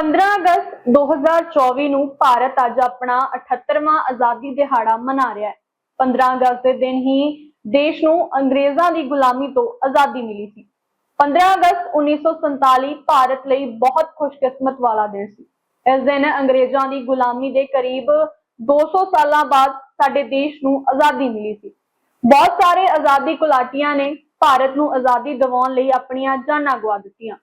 15 ਅਗਸਤ 2024 ਨੂੰ ਭਾਰਤ ਅੱਜ ਆਪਣਾ 78ਵਾਂ ਆਜ਼ਾਦੀ ਦਿਹਾੜਾ ਮਨਾ ਰਿਹਾ ਹੈ। 15 ਅਗਸਤ ਦੇ ਦਿਨ ਹੀ ਦੇਸ਼ ਨੂੰ ਅੰਗਰੇਜ਼ਾਂ ਦੀ ਗੁਲਾਮੀ ਤੋਂ ਆਜ਼ਾਦੀ ਮਿਲੀ ਸੀ। 15 ਅਗਸਤ 1947 ਭਾਰਤ ਲਈ ਬਹੁਤ ਖੁਸ਼ਕਿਸਮਤ ਵਾਲਾ ਦਿਨ ਸੀ। ਇਸ ਦਿਨ ਅੰਗਰੇਜ਼ਾਂ ਦੀ ਗੁਲਾਮੀ ਦੇ ਕਰੀਬ 200 ਸਾਲਾਂ ਬਾਅਦ ਸਾਡੇ ਦੇਸ਼ ਨੂੰ ਆਜ਼ਾਦੀ ਮਿਲੀ ਸੀ। ਬਹੁਤ ਸਾਰੇ ਆਜ਼ਾਦੀ ਕੁਲਾਟੀਆਂ ਨੇ ਭਾਰਤ ਨੂੰ ਆਜ਼ਾਦੀ ਦਿਵਾਉਣ ਲਈ ਆਪਣੀਆਂ ਜਾਨਾਂ ਗਵਾ ਦਿੱਤੀਆਂ।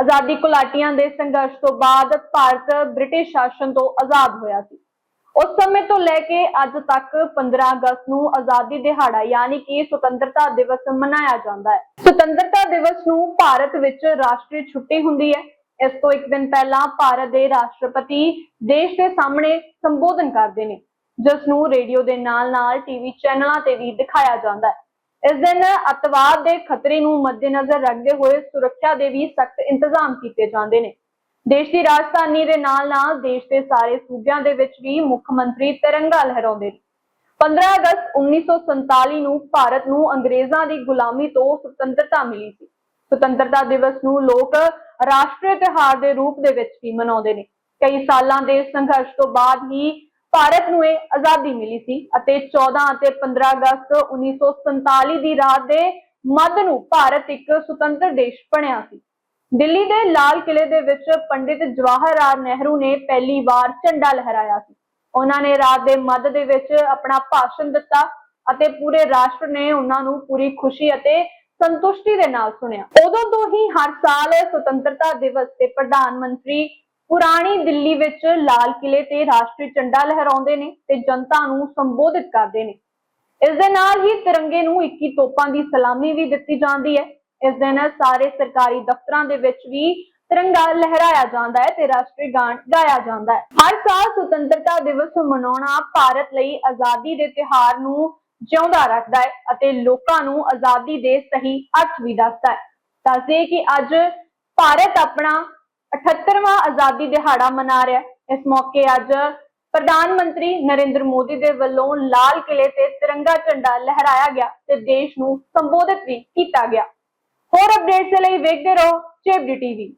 ਆਜ਼ਾਦੀ ਘੁਲਾਟੀਆਂ ਦੇ ਸੰਘਰਸ਼ ਤੋਂ ਬਾਅਦ ਭਾਰਤ ਬ੍ਰਿਟਿਸ਼ ਸ਼ਾਸਨ ਤੋਂ ਆਜ਼ਾਦ ਹੋਇਆ ਸੀ। ਉਸ ਸਮੇਂ ਤੋਂ ਲੈ ਕੇ ਅੱਜ ਤੱਕ 15 ਅਗਸਤ ਨੂੰ ਆਜ਼ਾਦੀ ਦਿਹਾੜਾ ਯਾਨੀ ਕਿ ਸੁਤੰਤਰਤਾ ਦਿਵਸ ਮਨਾਇਆ ਜਾਂਦਾ ਹੈ। ਸੁਤੰਤਰਤਾ ਦਿਵਸ ਨੂੰ ਭਾਰਤ ਵਿੱਚ ਰਾਸ਼ਟਰੀ ਛੁੱਟੀ ਹੁੰਦੀ ਹੈ। ਇਸ ਤੋਂ ਇੱਕ ਦਿਨ ਪਹਿਲਾਂ ਭਾਰਤ ਦੇ ਰਾਸ਼ਟਰਪਤੀ ਦੇਸ਼ ਦੇ ਸਾਹਮਣੇ ਸੰਬੋਧਨ ਕਰਦੇ ਨੇ, ਜਿਸ ਨੂੰ ਰੇਡੀਓ ਦੇ ਨਾਲ-ਨਾਲ ਟੀਵੀ ਚੈਨਲਾਂ ਤੇ ਵੀ ਦਿਖਾਇਆ ਜਾਂਦਾ ਹੈ। ਇਸ ਦਿਨ ਅਤਵਾਦ ਦੇ ਖਤਰੇ ਨੂੰ ਮੱਦੇਨਜ਼ਰ ਰੱਖਦੇ ਹੋਏ ਸੁਰੱਖਿਆ ਦੇ ਵੀ ਸਖਤ ਇੰਤਜ਼ਾਮ ਕੀਤੇ ਜਾਂਦੇ ਨੇ। ਦੇਸ਼ ਦੀ ਰਾਜਧਾਨੀ ਦੇ ਨਾਲ-ਨਾਲ ਦੇਸ਼ ਦੇ ਸਾਰੇ ਸੂਬਿਆਂ ਦੇ ਵਿੱਚ ਵੀ ਮੁੱਖ ਮੰਤਰੀ ਤਿਰੰਗਾ ਲਹਿਰਾਉਂਦੇ ਨੇ। 15 ਅਗਸਤ 1947 ਨੂੰ ਭਾਰਤ ਨੂੰ ਅੰਗਰੇਜ਼ਾਂ ਦੀ ਗੁਲਾਮੀ ਤੋਂ ਸੁਤੰਤਰਤਾ ਮਿਲੀ ਸੀ। ਸੁਤੰਤਰਤਾ ਦਿਵਸ ਨੂੰ ਲੋਕ ਰਾਸ਼ਟਰੀ ਤਿਉਹਾਰ ਦੇ ਰੂਪ ਦੇ ਵਿੱਚ ਵੀ ਮਨਾਉਂਦੇ ਨੇ। ਕਈ ਸਾਲਾਂ ਦੇ ਸੰਘਰਸ਼ ਤੋਂ ਬਾਅਦ ਹੀ ਭਾਰਤ ਨੂੰ ਇਹ ਆਜ਼ਾਦੀ ਮਿਲੀ ਸੀ ਅਤੇ 14 ਅਤੇ 15 ਅਗਸਤ 1947 ਦੀ ਰਾਤ ਦੇ ਮੱਧ ਨੂੰ ਭਾਰਤ ਇੱਕ ਸੁਤੰਤਰ ਦੇਸ਼ ਬਣਿਆ ਸੀ। ਦਿੱਲੀ ਦੇ ਲਾਲ ਕਿਲੇ ਦੇ ਵਿੱਚ ਪੰਡਿਤ ਜਵਾਹਰ ਲਾਲ ਨਹਿਰੂ ਨੇ ਪਹਿਲੀ ਵਾਰ ਝੰਡਾ ਲਹਿਰਾਇਆ ਸੀ। ਉਹਨਾਂ ਨੇ ਰਾਤ ਦੇ ਮੱਧ ਦੇ ਵਿੱਚ ਆਪਣਾ ਭਾਸ਼ਣ ਦਿੱਤਾ ਅਤੇ ਪੂਰੇ ਰਾਸ਼ਟਰ ਨੇ ਉਹਨਾਂ ਨੂੰ ਪੂਰੀ ਖੁਸ਼ੀ ਅਤੇ ਸੰਤੁਸ਼ਟੀ ਦੇ ਨਾਲ ਸੁਣਿਆ। ਉਦੋਂ ਤੋਂ ਹੀ ਹਰ ਸਾਲ ਸੁਤੰਤਰਤਾ ਦਿਵਸ ਤੇ ਪ੍ਰਧਾਨ ਮੰਤਰੀ ਪੁਰਾਣੀ ਦਿੱਲੀ ਵਿੱਚ ਲਾਲ ਕਿਲੇ ਤੇ ਰਾਸ਼ਟਰੀ ਝੰਡਾ ਲਹਿਰਾਉਂਦੇ ਨੇ ਤੇ ਜਨਤਾ ਨੂੰ ਸੰਬੋਧਿਤ ਕਰਦੇ ਨੇ। ਇਸ ਦੇ ਨਾਲ ਹੀ ਤਿਰੰਗੇ ਨੂੰ 21 ਤੋਪਾਂ ਦੀ ਸਲਾਮੀ ਵੀ ਦਿੱਤੀ ਜਾਂਦੀ ਹੈ। ਇਸ ਦਿਨ ਸਾਰੇ ਸਰਕਾਰੀ ਦਫ਼ਤਰਾਂ ਦੇ ਵਿੱਚ ਵੀ ਤਿਰੰਗਾ ਲਹਿਰਾਇਆ ਜਾਂਦਾ ਹੈ ਤੇ ਰਾਸ਼ਟਰੀ ਗਾਣ ਗਾਇਆ ਜਾਂਦਾ ਹੈ। ਹਰ ਸਾਲ ਸੁਤੰਤਰਤਾ ਦਿਵਸ ਮਨਾਉਣਾ ਭਾਰਤ ਲਈ ਆਜ਼ਾਦੀ ਦੇ ਤਿਉਹਾਰ ਨੂੰ ਜਿਉਂਦਾ ਰੱਖਦਾ ਹੈ ਅਤੇ ਲੋਕਾਂ ਨੂੰ ਆਜ਼ਾਦੀ ਦੇ ਸਹੀ ਅਰਥ ਵੀ ਦੱਸਦਾ ਹੈ। ਦੱਸਦੇ ਕਿ ਅੱਜ ਭਾਰਤ ਆਪਣਾ 78ਵਾਂ ਆਜ਼ਾਦੀ ਦਿਹਾੜਾ ਮਨਾ ਰਿਹਾ ਇਸ ਮੌਕੇ ਅੱਜ ਪ੍ਰਧਾਨ ਮੰਤਰੀ ਨਰਿੰਦਰ ਮੋਦੀ ਦੇ ਵੱਲੋਂ ਲਾਲ ਕਿਲੇ ਤੇ ਤਿਰੰਗਾ ਝੰਡਾ ਲਹਿਰਾਇਆ ਗਿਆ ਤੇ ਦੇਸ਼ ਨੂੰ ਸੰਬੋਧਿਤ ਵੀ ਕੀਤਾ ਗਿਆ। ਹੋਰ ਅਪਡੇਟਸ ਲਈ ਵੇਖਦੇ ਰਹੋ ਚੇਬਡੀ ਟੀਵੀ।